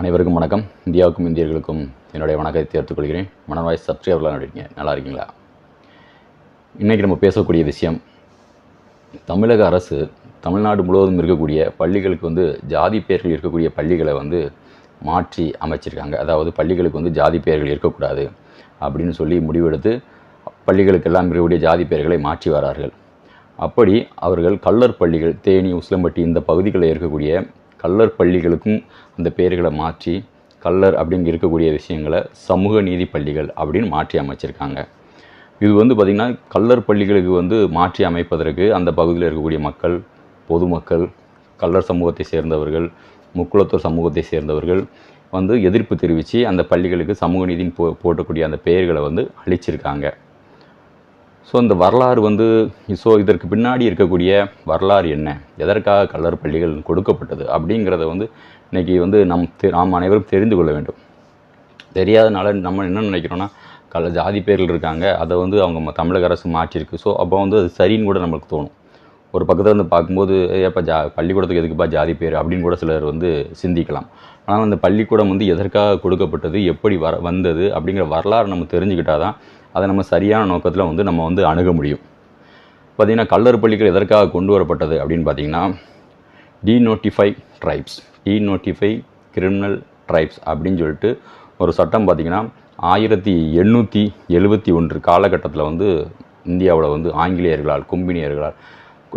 அனைவருக்கும் வணக்கம். இந்தியாவுக்கும் இந்தியர்களுக்கும் என்னுடைய வணக்கத்தை தேர்த்துக்கொள்கிறேன் மனவாய் சப்ஸ்கிரைபர்லாம் இருக்கீங்க நல்லா இருக்கீங்களா? இன்றைக்கி நம்ம பேசக்கூடிய விஷயம் தமிழக அரசு தமிழ்நாடு முழுவதும் இருக்கக்கூடிய பள்ளிகளுக்கு வந்து ஜாதி பெயர்கள் இருக்கக்கூடிய பள்ளிகளை வந்து மாற்றி அமைச்சிருக்காங்க. அதாவது பள்ளிகளுக்கு வந்து ஜாதி பெயர்கள் இருக்கக்கூடாது அப்படின்னு சொல்லி முடிவெடுத்து பள்ளிகளுக்கெல்லாம் இருக்கக்கூடிய ஜாதி பெயர்களை மாற்றி வரார்கள். அப்படி அவர்கள் கல்லர் பள்ளிகள் தேனி உசிலம்பட்டி இந்த பகுதிகளில் இருக்கக்கூடிய கல்லர் பள்ளிகளுக்கும் அந்த பெயர்களை மாற்றி கல்லர் அப்படின்னு இருக்கக்கூடிய விஷயங்களை சமூக நீதி பள்ளிகள் அப்படின்னு மாற்றி அமைச்சிருக்காங்க. இது வந்து பார்த்திங்கன்னா கல்லர் பள்ளிகளுக்கு வந்து மாற்றி அமைப்பதற்கு அந்த பகுதியில் இருக்கக்கூடிய மக்கள் பொதுமக்கள் கல்லர் சமூகத்தை சேர்ந்தவர்கள் முக்குளத்தூர் சமூகத்தை சேர்ந்தவர்கள் வந்து எதிர்ப்பு தெரிவித்து அந்த பள்ளிகளுக்கு சமூக நீதின்னு போ போட்டக்கூடிய அந்த பெயர்களை வந்து அழிச்சிருக்காங்க ஸோ இந்த வரலாறு வந்து ஸோ இதற்கு பின்னாடி இருக்கக்கூடிய வரலாறு என்ன? எதற்காக கல்லர் பள்ளிகள் கொடுக்கப்பட்டது? அப்படிங்கிறத வந்து இன்றைக்கி வந்து நம் தெ- நாம் அனைவரும் தெரிந்து கொள்ள வேண்டும். தெரியாதனால நம்ம என்ன நினைக்கிறோன்னா கல ஜாதி பேர்கள் இருக்காங்க அதை வந்து அவங்க தமிழக அரசு மாற்றிருக்கு ஸோ அப்போ வந்து அது சரின்னு கூட நம்மளுக்கு தோணும். ஒரு பக்கத்தில் இருந்து பார்க்கும்போது ஏப்பா ஜா பள்ளிக்கூடத்துக்கு எதுக்குப்பா ஜாதி பேர்? அப்படின்னு கூட சிலர் வந்து சிந்திக்கலாம். ஆனால் அந்த பள்ளிக்கூடம் வந்து எதற்காக கொடுக்கப்பட்டது? எப்படி வர வந்தது? அப்படிங்கிற வரலாறு நம்ம தெரிஞ்சுக்கிட்டால் தான் அதை நம்ம சரியான நோக்கத்தில் வந்து நம்ம வந்து அணுக முடியும். பார்த்திங்கன்னா கல்லர் பள்ளிகள் எதற்காக கொண்டு வரப்பட்டது அப்படின்னு பார்த்தீங்கன்னா denotify tribes denotify criminal tribes அப்படின்னு சொல்லிட்டு ஒரு சட்டம் பார்த்திங்கன்னா ஆயிரத்தி எண்ணூற்றி எழுபத்தி ஒன்று காலகட்டத்தில் வந்து இந்தியாவில் வந்து ஆங்கிலேயர்களால் கொம்பினியர்களால்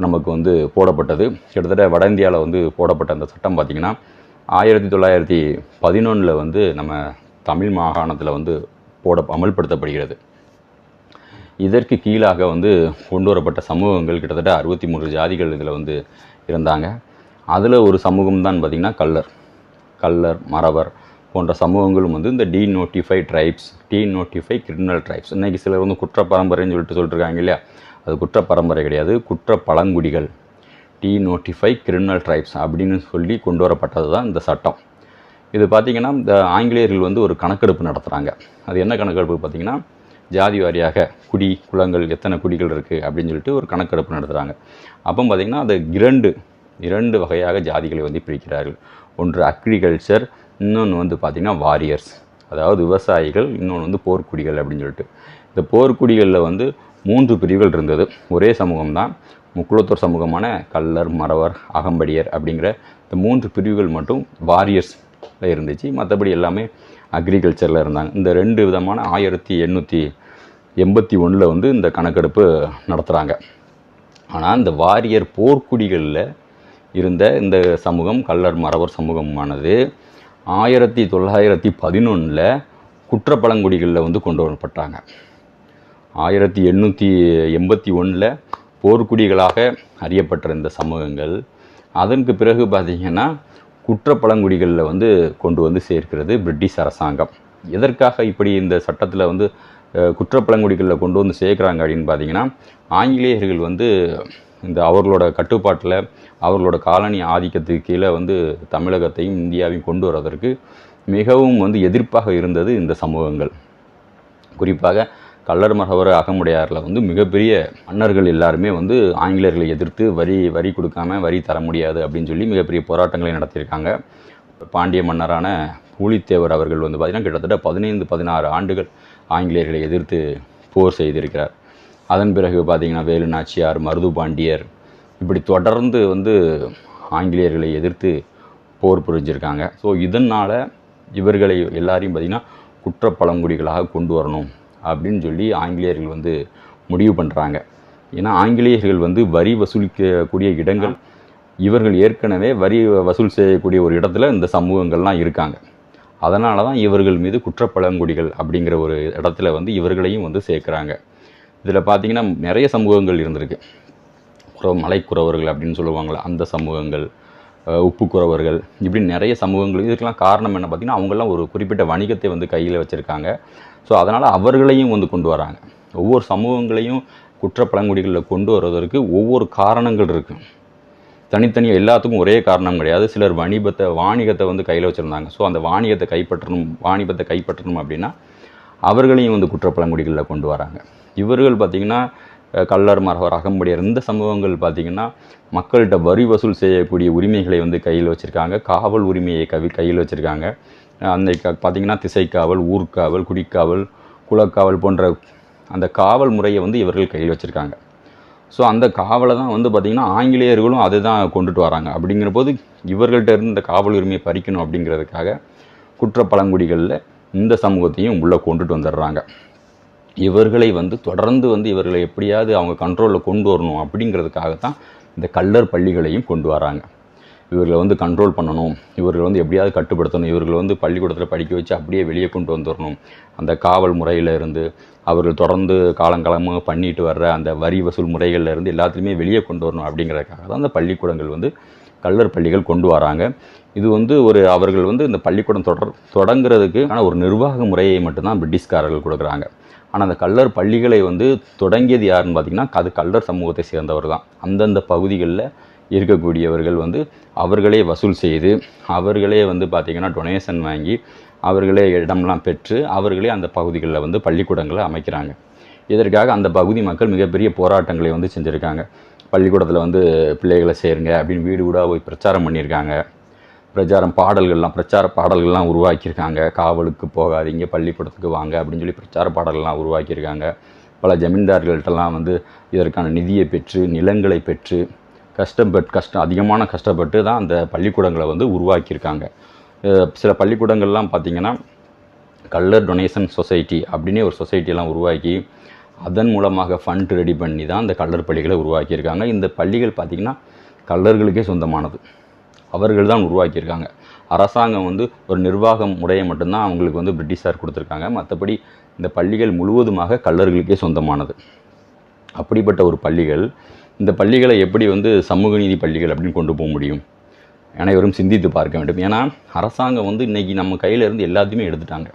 நமக்கு வந்து போடப்பட்டது. கிட்டத்தட்ட வட இந்தியாவில் வந்து போடப்பட்ட அந்த சட்டம் பார்த்திங்கன்னா ஆயிரத்தி தொள்ளாயிரத்தி பதினொன்றில் வந்து நம்ம தமிழ் மாகாணத்தில் வந்து போட அமல்படுத்தப்படுகிறது. இதற்கு கீழாக வந்து கொண்டு வரப்பட்ட சமூகங்கள் கிட்டத்தட்ட அறுபத்தி மூன்று ஜாதிகள் இதில் வந்து இருந்தாங்க. அதில் ஒரு சமூகம் தான் பார்த்திங்கன்னா கல்லர் கல்லர் மறவர் போன்ற சமூகங்களும் வந்து இந்த denotify tribes denotify criminal tribes இன்றைக்கி சிலர் வந்து குற்ற பரம்பரைன்னு சொல்லிட்டு சொல்லிட்டுருக்காங்க இல்லையா? அது குற்ற பரம்பரை கிடையாது. குற்ற பழங்குடிகள். டி நோட்டிஃபை கிரிமினல் ட்ரைப்ஸ் அப்படின்னு சொல்லி கொண்டு வரப்பட்டது தான் இந்த சட்டம். இது பார்த்திங்கன்னா இந்த ஆங்கிலேயர்கள் வந்து ஒரு கணக்கெடுப்பு நடத்துகிறாங்க அது என்ன கணக்கெடுப்பு பார்த்திங்கன்னா ஜாதி வாரியாக குடி குளங்கள் எத்தனை குடிகள் இருக்குது அப்படின்னு சொல்லிட்டு ஒரு கணக்கெடுப்பு நடத்துகிறாங்க அப்போ பார்த்திங்கன்னா அது இரண்டு இரண்டு வகையாக ஜாதிகளை வந்து பிரிக்கிறார்கள். ஒன்று அக்ரிகல்ச்சர் இன்னொன்று வந்து பார்த்திங்கன்னா வாரியர்ஸ் அதாவது விவசாயிகள் இன்னொன்று வந்து போர்க்குடிகள் அப்படின்னு சொல்லிட்டு. இந்த போர்க்குடிகளில் வந்து மூன்று பிரிவுகள் இருந்தது. ஒரே சமூகம் தான் முக்குளத்தூர் சமூகமான கல்லர் மறவர் அகம்படியர் அப்படிங்கிற இந்த மூன்று பிரிவுகள் மட்டும் வாரியர்ஸ் இருந்துச்சு. மற்றபடி எல்லாமே அக்ரிகல்ச்சரில் இருந்தாங்க. இந்த ரெண்டு விதமான ஆயிரத்தி எண்ணூற்றி எண்பத்தி ஒன்றில் வந்து இந்த கணக்கெடுப்பு நடத்துகிறாங்க ஆனால் இந்த வாரியர் போர்க்குடிகளில் இருந்த இந்த சமூகம் கல்லர் மரவர் சமூகமானது ஆயிரத்தி தொள்ளாயிரத்தி பதினொன்றில் குற்றப்பழங்குடிகளில் வந்து கொண்டு வரப்பட்டாங்க. ஆயிரத்தி எண்ணூற்றி எண்பத்தி ஒன்றில் போர்க்குடிகளாக அறியப்பட்ட இந்த சமூகங்கள் அதற்கு பிறகு பார்த்திங்கன்னா குற்றப்பழங்குடிகளில் வந்து கொண்டு வந்து சேர்க்கிறது பிரிட்டிஷ் அரசாங்கம். எதற்காக இப்படி இந்த சட்டத்தில் வந்து குற்ற குற்றப்பழங்குடிகளில் கொண்டு வந்து சேர்க்குறாங்க அப்படின்னு பார்த்தீங்கன்னா ஆங்கிலேயர்கள் வந்து இந்த அவர்களோட கட்டுப்பாட்டில் அவர்களோட காலனி ஆதிக்கத்துக்கு கீழே வந்து தமிழகத்தையும் இந்தியாவையும் கொண்டு வர்றதற்கு மிகவும் வந்து எதிர்ப்பாக இருந்தது இந்த சமூகங்கள். குறிப்பாக கல்லர் மகவர் அகமுடையாரில் வந்து மிகப்பெரிய மன்னர்கள் எல்லாருமே வந்து ஆங்கிலேயர்களை எதிர்த்து வரி வரி கொடுக்காம வரி தர முடியாது அப்படின்னு சொல்லி மிகப்பெரிய போராட்டங்களை நடத்தியிருக்காங்க. பாண்டிய மன்னரான பூலித்தேவர் அவர்கள் வந்து பார்த்திங்கன்னா கிட்டத்தட்ட பதினைந்து பதினாறு ஆண்டுகள் ஆங்கிலேயர்களை எதிர்த்து போர் செய்திருக்கிறார். அதன் பிறகு பார்த்திங்கன்னா வேலு நாச்சியார் மருது பாண்டியர் இப்படி தொடர்ந்து வந்து ஆங்கிலேயர்களை எதிர்த்து போர் புரிஞ்சிருக்காங்க. ஸோ இதனால் இவர்களை எல்லாரையும் பார்த்திங்கன்னா குற்ற பழங்குடிகளாக கொண்டு வரணும். அப்படின்னு சொல்லி ஆங்கிலேயர்கள் வந்து முடிவு பண்ணுறாங்க ஏன்னா ஆங்கிலேயர்கள் வந்து வரி வசூலிக்கக்கூடிய இடங்கள் இவர்கள் ஏற்கனவே வரி வசூல் செய்யக்கூடிய ஒரு இடத்துல இந்த சமூகங்கள்லாம் இருக்காங்க. அதனால தான் இவர்கள் மீது குற்றப்பழங்குடிகள் அப்படிங்கிற ஒரு இடத்துல வந்து இவர்களையும் வந்து சேர்க்குறாங்க. இதில் பார்த்தீங்கன்னா நிறைய சமூகங்கள் இருந்திருக்கு. குற மலைக்குறவர்கள் அப்படின்னு சொல்லுவாங்களே அந்த சமூகங்கள் உப்புக்குறவர்கள். இப்படி நிறைய சமூகங்கள் இதுக்கெல்லாம் காரணம் என்ன பார்த்தீங்கன்னா அவங்கெல்லாம் ஒரு குறிப்பிட்ட வணிகத்தை வந்து கையில் வச்சுருக்காங்க. ஸோ அதனால் அவர்களையும் வந்து கொண்டு வராங்க. ஒவ்வொரு சமூகங்களையும் குற்ற பழங்குடிகளில் கொண்டு வர்றதற்கு ஒவ்வொரு காரணங்கள் இருக்குது தனித்தனியாக எல்லாத்துக்கும் ஒரே காரணம் கிடையாது. சிலர் வணிபத்தை வாணிகத்தை வந்து கையில் வச்சுருந்தாங்க. ஸோ அந்த வாணிகத்தை கைப்பற்றணும் வாணிபத்தை கைப்பற்றணும் அப்படின்னா அவர்களையும் வந்து குற்றப்பழங்குடிகளில் கொண்டு வராங்க. இவர்கள் பார்த்திங்கன்னா கல்லர் கள்ளர் மரவர் அகம்படியார் இந்த சம்பவங்கள் பார்த்திங்கன்னா மக்கள்கிட்ட வரி வசூல் செய்யக்கூடிய உரிமைகளை வந்து கையில் வச்சுருக்காங்க. காவல் உரிமையை கவி கையில் வச்சுருக்காங்க. அந்த க- பார்த்திங்கன்னா திசைக்காவல் ஊர்க்காவல் குடிக்காவல் குலக்காவல் போன்ற அந்த காவல் முறையை வந்து இவர்கள் கையில் வச்சுருக்காங்க. ஸோ அந்த காவலை தான் வந்து பார்த்திங்கன்னா ஆங்கிலேயர்களும் அதை தான் கொண்டுட்டு வராங்க. அப்படிங்கிற போது இவர்கள்ட்ட இருந்து இந்த காவல் உரிமையை பறிக்கணும் அப்படிங்கிறதுக்காக குற்ற பழங்குடிகளில் இந்த சமூகத்தையும் உள்ளே கொண்டுட்டு வந்துடுறாங்க. இவர்களை வந்து தொடர்ந்து வந்து இவர்களை எப்படியாவது அவங்க கண்ட்ரோலில் கொண்டு வரணும் அப்படிங்கிறதுக்காக தான் இந்த கல்லர் பள்ளிகளையும் கொண்டு வராங்க. இவர்களை வந்து கண்ட்ரோல் பண்ணணும். இவர்களை வந்து எப்படியாவது கட்டுப்படுத்தணும். இவர்களை வந்து பள்ளிக்கூடத்தில் படிக்க வச்சு அப்படியே வெளியே கொண்டு வந்துடணும் அந்த காவல் முறையில் இருந்து அவர்கள் தொடர்ந்து காலங்காலமாக பண்ணிட்டு வர்ற அந்த வரி வசூல் முறைகளில் இருந்து எல்லாத்துலேயுமே வெளியே கொண்டு வரணும் அப்படிங்கிறதுக்காக தான் அந்த பள்ளிக்கூடங்கள் வந்து கல்லர் பள்ளிகள் கொண்டு வராங்க. இது வந்து ஒரு அவர்கள் வந்து இந்த பள்ளிக்கூடம் தொடர் தொடங்குறதுக்கு ஆனால் ஒரு நிர்வாக முறையை மட்டும்தான் பிரிட்டிஷ்காரர்கள் கொடுக்குறாங்க. ஆனால் அந்த கள்ளர் பள்ளிகளை வந்து தொடங்கியது யாருன்னு பார்த்தீங்கன்னா அது கள்ளர் சமூகத்தை சேர்ந்தவர் தான். அந்தந்த பகுதிகளில் இருக்கக்கூடியவர்கள் வந்து அவர்களே வசூல் செய்து அவர்களே வந்து பார்த்திங்கன்னா டொனேஷன் வாங்கி அவர்களே இடம்லாம் பெற்று அவர்களே அந்த பகுதிகளில் வந்து பள்ளிக்கூடங்களை அமைக்கிறாங்க. இதற்காக அந்த பகுதி மக்கள் மிகப்பெரிய போராட்டங்களை வந்து செஞ்சுருக்காங்க. பள்ளிக்கூடத்தில் வந்து பிள்ளைகளை சேருங்க அப்படின்னு வீடு வீடாக போய் பிரச்சாரம் பண்ணியிருக்காங்க. பிரச்சாரம் பாடல்கள்லாம் பிரச்சார பாடல்கள்லாம் உருவாக்கியிருக்காங்க. காவலுக்கு போகாதீங்க பள்ளிக்கூடத்துக்கு வாங்க அப்படின்னு சொல்லி பிரச்சார பாடல்கள்லாம் உருவாக்கியிருக்காங்க. பல ஜமீன்தார்கள்ட்டெல்லாம் வந்து இதற்கான நிதியை பெற்று நிலங்களை பெற்று கஷ்டப்பட்டு கஷ்டம் அதிகமான கஷ்டப்பட்டு தான் அந்த பள்ளிக்கூடங்களை வந்து உருவாக்கியிருக்காங்க. சில பள்ளிக்கூடங்கள்லாம் பார்த்திங்கன்னா கல்லர் டொனேஷன் சொசைட்டி அப்படின்னே ஒரு சொசைட்டியெல்லாம் உருவாக்கி அதன் மூலமாக ஃபண்ட் ரெடி பண்ணி தான் இந்த கல்லர் பள்ளிகளை உருவாக்கியிருக்காங்க. இந்த பள்ளிகள் பார்த்திங்கன்னா கல்லர்களுக்கே சொந்தமானது. அவர்கள் தான் உருவாக்கியிருக்காங்க. அரசாங்கம் வந்து ஒரு நிர்வாகம் முறையை மட்டும்தான் அவங்களுக்கு வந்து பிரிட்டிஷார் கொடுத்துருக்காங்க. மற்றபடி இந்த பள்ளிகள் முழுவதுமாக கல்லர்களுக்கே சொந்தமானது. அப்படிப்பட்ட ஒரு பள்ளிகள் இந்த பள்ளிகளை எப்படி வந்து சமூக நீதி பள்ளிகள் அப்படின்னு கொண்டு போக முடியும்? அனைவரும் சிந்தித்து பார்க்க வேண்டும். ஏன்னா அரசாங்கம் வந்து இன்றைக்கி நம்ம கையில் இருந்து எல்லாத்தையுமே எடுத்துட்டாங்க.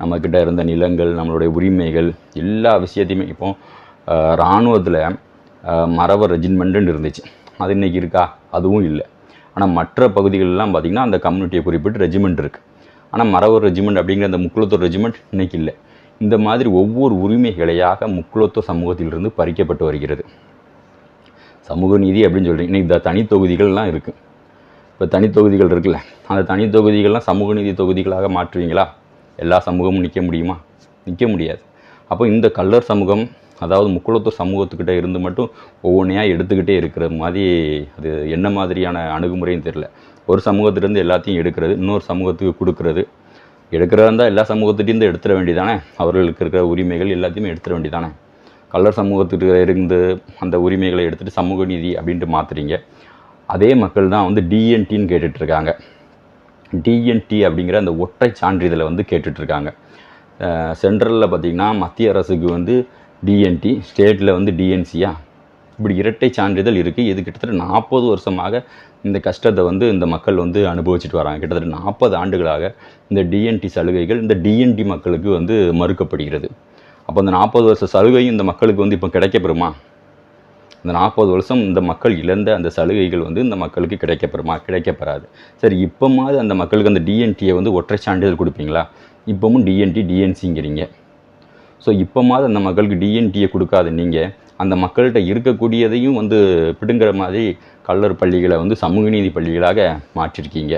நம்மக்கிட்ட இருந்த நிலங்கள் நம்மளுடைய உரிமைகள் எல்லா விஷயத்தையுமே இப்போ இராணுவத்தில் மரவர் ரெஜிமெண்ட்டுன்னு இருந்துச்சு. அது இன்னைக்கு இருக்கா? அதுவும் இல்லை. ஆனால் மற்ற பகுதிகளெலாம் பார்த்திங்கன்னா அந்த கம்யூனிட்டியை குறிப்பிட்டு ரெஜிமெண்ட் இருக்குது ஆனால் மரவர் ரெஜிமெண்ட் அப்படிங்கிற அந்த முக்குளத்தூர் ரெஜிமெண்ட் இன்றைக்கி இல்லை. இந்த மாதிரி ஒவ்வொரு உரிமைகளையாக முக்குளத்தூர் சமூகத்திலிருந்து பறிக்கப்பட்டு வருகிறது. சமூக நீதி அப்படின்னு சொல்கிறீங்க இன்னைக்கு இந்த தனித்தொகுதிகள்லாம் இருக்குது இப்போ தனித்தொகுதிகள் இருக்குல்ல. அந்த தனித்தொகுதிகள்லாம் சமூக நீதி தொகுதிகளாக மாற்றுவீங்களா? எல்லா சமூகமும் நிற்க முடியுமா? நிற்க முடியாது. அப்போ இந்த கல்லர் சமூகம் அதாவது முக்குளத்தூர் சமூகத்துக்கிட்ட இருந்து மட்டும் ஒவ்வொன்றையாக எடுத்துக்கிட்டே இருக்கிற மாதிரி அது என்ன மாதிரியான அணுகுமுறைன்னு தெரில ஒரு சமூகத்திலேருந்து எல்லாத்தையும் எடுக்கிறது இன்னொரு சமூகத்துக்கு கொடுக்கறது. எடுக்கிறதா இருந்தால் எல்லா சமூகத்திட்டையும் எடுத்துட வேண்டியதானே? அவர்களுக்கு இருக்கிற உரிமைகள் எல்லாத்தையுமே எடுத்துட வேண்டியதானே? கல்லர் சமூகத்துக்கு இருந்து அந்த உரிமைகளை எடுத்துகிட்டு சமூக நீதி அப்படின்ட்டு மாற்றுறீங்க அதே மக்கள் தான் வந்து டிஎன்டின்னு கேட்டுட்ருக்காங்க. டிஎன்டி அப்படிங்கிற அந்த ஒற்றை சான்றிதழை வந்து கேட்டுட்ருக்காங்க. சென்ட்ரலில் பார்த்திங்கன்னா மத்திய அரசுக்கு வந்து டிஎன்டி ஸ்டேட்டில் வந்து டிஎன்சியா இப்படி இரட்டை சான்றிதழ் இருக்குது இது கிட்டத்தட்ட நாற்பது வருஷமாக இந்த கஷ்டத்தை வந்து இந்த மக்கள் வந்து அனுபவிச்சுட்டு வராங்க. கிட்டத்தட்ட நாற்பது ஆண்டுகளாக இந்த டிஎன்டி சலுகைகள் இந்த டிஎன்டி மக்களுக்கு வந்து மறுக்கப்படுகிறது. அப்போ அந்த நாற்பது வருஷ சலுகையும் இந்த மக்களுக்கு வந்து இப்போ கிடைக்கப்பெறுமா? இந்த நாற்பது வருஷம் இந்த மக்கள் இழந்த அந்த சலுகைகள் வந்து இந்த மக்களுக்கு கிடைக்கப்பெறுமா? கிடைக்கப்பெறாது. சரி இப்போமாவது அந்த மக்களுக்கு அந்த டிஎன்டியை வந்து ஒற்றை சான்றிதழ் கொடுப்பீங்களா? இப்போவும் டிஎன்டி டிஎன்சிங்கிறீங்க ஸோ இப்போமாவது அந்த மக்களுக்கு டிஎன்டியை கொடுக்காத நீங்கள் அந்த மக்கள்கிட்ட இருக்கக்கூடியதையும் வந்து பிடுங்குற மாதிரி கல்லர் பள்ளிகளை வந்து சமூக நீதி பள்ளிகளாக மாற்றிருக்கீங்க.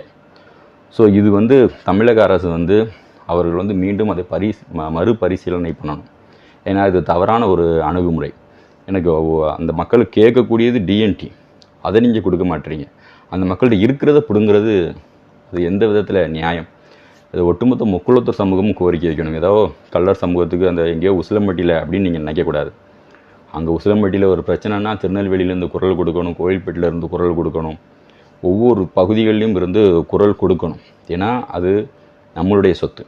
ஸோ இது வந்து தமிழக அரசு வந்து அவர்கள் வந்து மீண்டும் அதை பரி ம- மறுபரிசீலனை பண்ணணும். ஏன்னா இது தவறான ஒரு அணுகுமுறை. எனக்கு அந்த மக்கள் கேட்கக்கூடியது டிஎன்டி அதை நீங்கள் கொடுக்க மாட்டீங்க. அந்த மக்கள்கிட்ட இருக்கிறத பிடுங்கிறது அது எந்த விதத்தில் நியாயம்? இது ஒட்டுமொத்த முக்குளத்தூர் சமூகமும் கோரிக்கை வைக்கணும். ஏதோ கல்லர் சமூகத்துக்கு அந்த எங்கேயோ உசிலம்பட்டியில் அப்படின்னு நீங்கள் நினைக்கக்கூடாது. அங்கே உசிலம்பட்டியில் ஒரு பிரச்சனைனா திருநெல்வேலியிலேருந்து குரல் கொடுக்கணும் கோயில்பேட்டில் இருந்து குரல் கொடுக்கணும். ஒவ்வொரு பகுதிகளிலும் இருந்து குரல் கொடுக்கணும். ஏன்னா அது நம்மளுடைய சொத்து.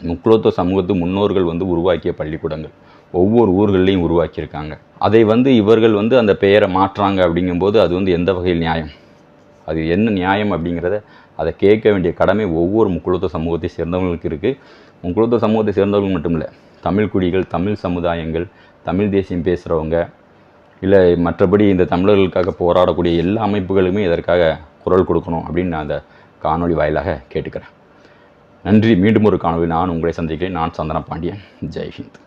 முக்குளத்துவ சமூகத்து முன்னோர்கள் வந்து உருவாக்கிய பள்ளிக்கூடங்கள். ஒவ்வொரு ஊர்கள்லையும் உருவாக்கியிருக்காங்க. அதை வந்து இவர்கள் வந்து அந்த பெயரை மாற்றுறாங்க அப்படிங்கும்போது அது வந்து எந்த வகையில் நியாயம்? அது என்ன நியாயம் அப்படிங்கிறத அதை கேட்க வேண்டிய கடமை ஒவ்வொரு முக்குழுத்த சமூகத்தை சேர்ந்தவங்களுக்கு இருக்குது முக்குழுத்த சமூகத்தை சேர்ந்தவங்க மட்டும் இல்லை தமிழ் குடிகள் தமிழ் சமுதாயங்கள் தமிழ் தேசியம் பேசுகிறவங்க இல்லை மற்றபடி இந்த தமிழர்களுக்காக போராடக்கூடிய எல்லா அமைப்புகளுமே இதற்காக குரல் கொடுக்கணும் அப்படின்னு நான் அந்த காணொளி வாயிலாக கேட்டுக்கிறேன். நன்றி. மீண்டும் ஒரு காணொலி நான் உங்களை சந்திக்கிறேன். நான் சந்தன பாண்டியன். ஜெய்ஹிந்த்